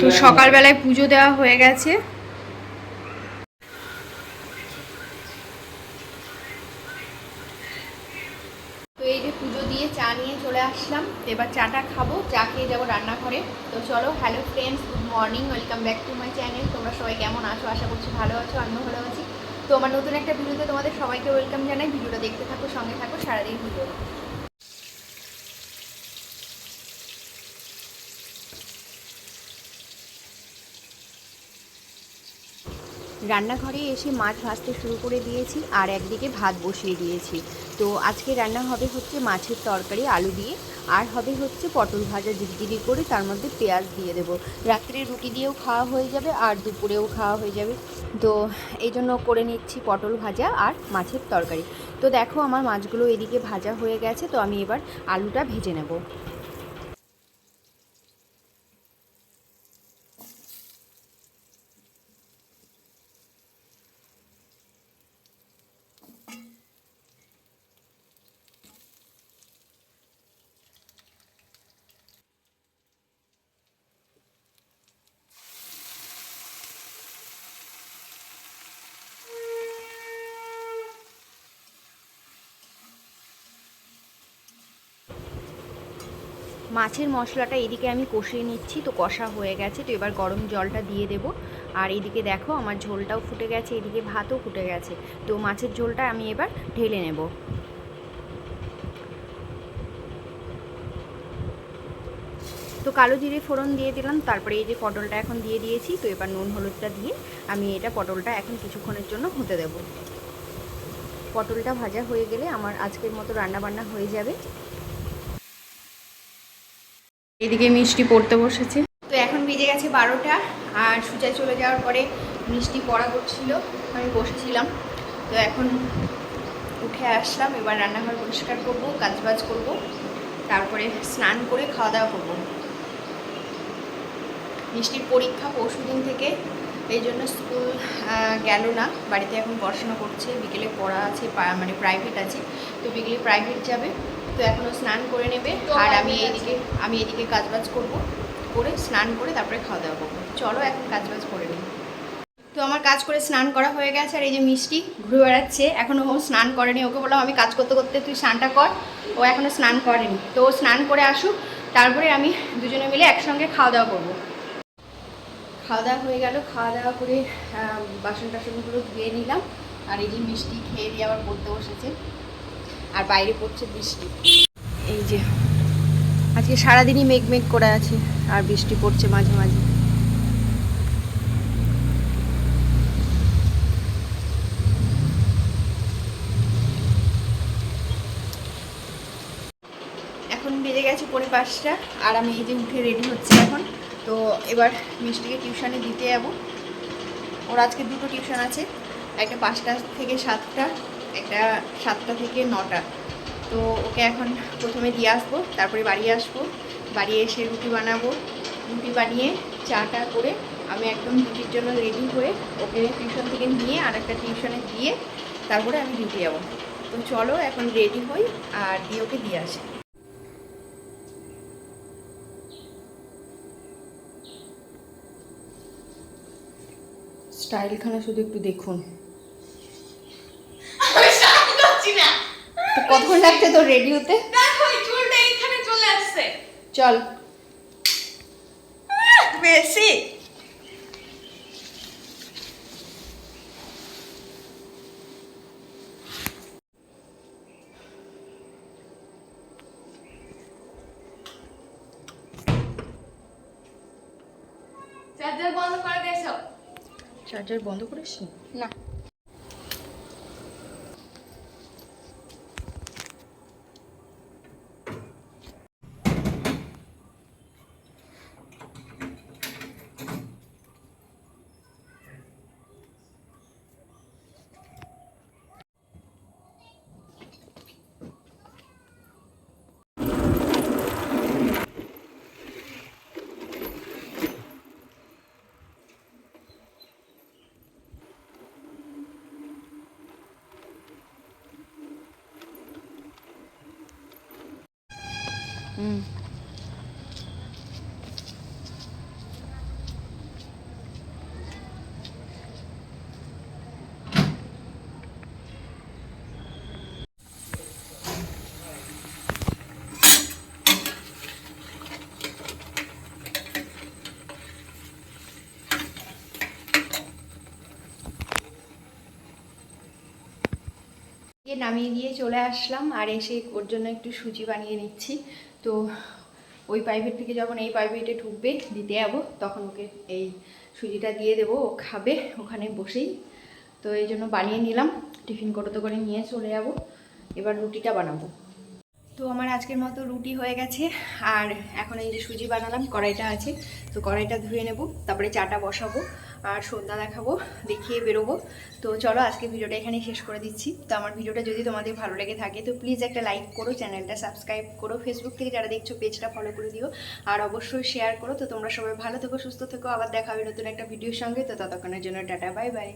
তো সকালবেলায় পুজো দেওয়া হয়ে গেছে। তো এই যে পুজো দিয়ে চা নিয়ে চলে আসলাম। এবার চাটা খাব, চা খেয়ে যাব রান্নাঘরে। তো চলো hello friends good morning welcome back to my channel তোমরা সবাই কেমন আছো? আশা করছি ভালো আছো, আমিও ভালো আছি। তো আমার নতুন একটা ভিডিওতে তোমাদের সবাইকে ওয়েলকাম জানাই। ভিডিওটা দেখতে থাকো, সঙ্গে থাকো, সারাদিন ভিডিও রান্নাঘরে এসে মাছ ভাজতে শুরু করে দিয়েছি আর একদিকে ভাত বসিয়ে দিয়েছি। তো আজকে রান্না হবে হচ্ছে মাছের তরকারি, আলু দিয়ে। আর হবে হচ্ছে পটল ভাজা জিগিরি করে তার মধ্যে পেঁয়াজ দিয়ে দেবো। রাত্রে রুটি দিয়েও খাওয়া হয়ে যাবে আর দুপুরেও খাওয়া হয়ে যাবে। তো এই জন্য করে নিচ্ছি পটল ভাজা আর মাছের তরকারি। তো দেখো আমার মাছগুলো এদিকে ভাজা হয়ে গেছে, তো আমি এবার আলুটা ভেজে নেব। মাছের মশলাটা এদিকে আমি কষিয়ে নিচ্ছি, তো কষা হয়ে গেছে, তো এবার গরম জলটা দিয়ে দেব। আর এদিকে দেখো, আমার ঝোলটাও ফুটে গেছে, এদিকে ভাতও ফুটে গেছে, তো মাছের ঝোলটা আমি এবার ঢেলে নেব। তো কালো জিরে ফোড়ন দিয়ে দিলাম, তারপরে এই যে পটলটা এখন দিয়ে দিয়েছি, তো এবার নুন হলুদটা দিয়ে আমি এটা পটলটা এখন কিছুক্ষণের জন্য হতে দেব। পটলটা ভাজা হয়ে গেলে আমার আজকের মতো রান্না বান্না হয়ে যাবে। এদিকে মিষ্টি পড়তে বসেছে। তো এখন বেজে গেছে বারোটা, আর সুজায় চলে যাওয়ার পরে মিষ্টি পড়া করছিল, আমি বসেছিলাম। তো এখন উঠে আসলাম, এবার রান্নাঘর পরিষ্কার করব, কাজবাজ করব, তারপরে স্নান করে খাওয়া দাওয়া করব। মিষ্টির পরীক্ষা পরশু দিন থেকে, এই জন্য স্কুল গেল না। বাড়িতে এখন পড়াশোনা করছে, বিকেলে পড়া আছে মানে প্রাইভেট আছে। তো বিকেলে প্রাইভেট যাবে। তো এখনও স্নান করে নেবে। আর আমি এইদিকে আমি এদিকে কাজবাজ করব করে স্নান করে তারপরে খাওয়া দাওয়া করব। চলো এখন কাজবাজ করে নিই। তো আমার কাজ করে স্নান করা হয়ে গেছে আর এই যে মিষ্টি ঘুরে বেড়াচ্ছে। এখনও ও স্নান করেনি ওকে বললাম আমি কাজ করতে করতে তুই স্নানটা কর। ও এখনও স্নান করেনি। তো ও স্নান করে আসুক তারপরে আমি দুজনে মিলে একসঙ্গে খাওয়া দাওয়া করব। খাওয়া দাওয়া হয়ে গেল খাওয়া দাওয়া করে বাসন টাসনগুলো ধুয়ে নিলাম। আর এই যে মিষ্টি খেয়ে দিয়ে আবার পড়তে বসেছে। আর বাইরে পড়ছে বৃষ্টি। এই যে আজকে সারাদিনই মেঘ মেঘ করে আছে আর বৃষ্টি পড়ছে মাঝে মাঝে। এখন বেজে গেছে পরে পাঁচটা আর আমি এই যে উঠে রেডি হচ্ছে এখন। তো এবার মিষ্টিকে টিউশনে দিতে যাব। ওর আজকে দুটো টিউশন আছে একটা পাঁচটা থেকে সাতটা। একটা সাতটা থেকে নটা। তো ওকে এখন প্রথমে দিয়ে আসব, তারপরে বাড়ি আসব। বাড়ি এসে রুটি বানাবো। রুটি বানিয়ে চাটা করে আমি একদম ডিউটির জন্য রেডি হয়ে ওকে টিউশন থেকে নিয়ে আর একটা টিউশনে দিয়ে তারপরে আমি ডিউটি যাব। তো চলো এখন রেডি হই আর দিয়ে ওকে দিয়ে আসি। স্টাইলখানা শুধু একটু দেখুন আমি সামনে যাচ্ছি না। তো কতক্ষণ লাগছে তোর রেডি হতে দেখো, এই চুলটা এইখানে চলে আসছে। চল। বেশি চার্জার বন্ধ করে দিয়েছ? চার্জার বন্ধ করিস না। নামিয়ে দিয়ে চলে আসলাম আর এসে ওর জন্য একটু সুজি বানিয়ে নিচ্ছি। তো ওই প্রাইভেট থেকে যখন এই প্রাইভেটে ঢুকবে, দিতে যাব, তখন ওকে এই সুজিটা দিয়ে দেবো, ও খাবে ওখানে বসেই। তো এই জন্য বানিয়ে নিলাম, টিফিন করতে করে নিয়ে চলে যাব। এবার রুটিটা বানাবো। তো আমার আজকের মতো রুটি হয়ে গেছে। আর এখন এই যে সুজি বানালাম, কড়াইটা আছে, তো কড়াইটা ধুয়ে নেব, তারপরে চাটা বসাবো, আর সন্ধ্যা দেখাবো, দেখিয়ে বেরোবো। তো চলো, আজকে ভিডিওটা এখানে শেষ করে দিচ্ছি। তো আমার ভিডিওটা যদি তোমাদের ভালো লেগে থাকে, তো প্লিজ একটা লাইক করো, চ্যানেলটা সাবস্ক্রাইব করো। ফেসবুক থেকে যারা দেখছ পেজটা ফলো করে দিও। আর অবশ্যই শেয়ার করো। তো তোমরা সবাই ভালো থেকো, সুস্থ থেকো। আবার দেখা হবে নতুন একটা ভিডিওর সঙ্গে। তো ততক্ষণের জন্য টাটা বাই বাই